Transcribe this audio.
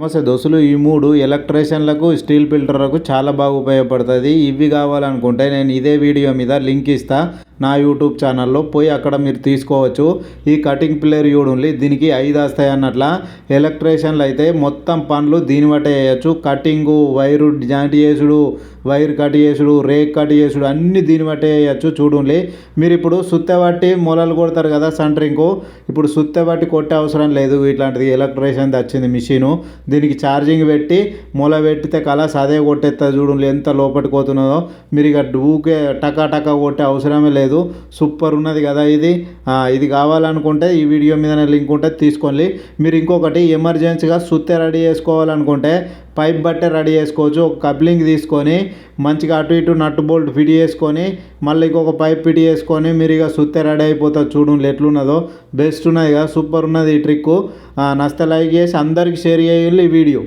నమస్తే దోస్తులు ఈ మూడు ఎలక్ట్రీషియన్లకు స్టీల్ ఫిల్టర్లకు చాలా బాగా ఉపయోగపడుతుంది. ఇవి కావాలనుకుంటే నేను ఇదే వీడియో మీద లింక్ ఇస్తా. నా యూట్యూబ్ ఛానల్లో పోయి అక్కడ మీరు తీసుకోవచ్చు. ఈ కటింగ్ ప్లేయర్ చూడండి దీనికి ఐదు వస్తాయి అన్నట్ల. ఎలక్ట్రీషియన్లు అయితే మొత్తం పనులు దీని బట్టే చేయొచ్చు కటింగు వైరు జాయింట్ చేసుడు వైర్ కట్ చేసుడు రేక్ కట్ చేసుడు అన్ని దీని బట్టే చేయొచ్చు చూడండి. మీరు ఇప్పుడు సుత్తె పట్టి మొలలు కొడతారు కదా సంట్రింకు ఇప్పుడు సుత్తె పట్టి కొట్టే అవసరం లేదు. ఇట్లాంటిది ఎలక్ట్రీషియన్ వచ్చింది మిషను. దీనికి ఛార్జింగ్ పెట్టి మొల పెట్టితే కలాస్ అదే కొట్టేస్తా చూడండి ఎంత లోపలికి పోతున్నదో. మీరు ఇక ఊకే టకా టకా కొట్టే అవసరమే లేదు. సూపర్ ఉన్నది కదా ఇది. ఇది కావాలనుకుంటే ఈ వీడియో మీద లింక్ ఉంటే తీసుకోండి. మీరు ఇంకొకటి ఎమర్జెన్సీగా సుత్తె రెడీ చేసుకోవాలనుకుంటే పైప్ బట్టే రెడీ చేసుకోవచ్చు. ఒక కప్లింగ్ తీసుకొని మంచిగా అటు ఇటు నట్టు బోల్ట్ ఫిట్ చేసుకొని మళ్ళీ ఇంకొక పైప్ ఫిట్ చేసుకొని మీరు ఇక సుత్తే రెడీ అయిపోతుంది చూడండి ఎట్లున్నదో. బెస్ట్ ఉన్నది కదా. సూపర్ ఉన్నది ఈ ట్రిక్ నస్తే లైక్ చేసి అందరికి షేర్ చేయాలి ఈ వీడియో.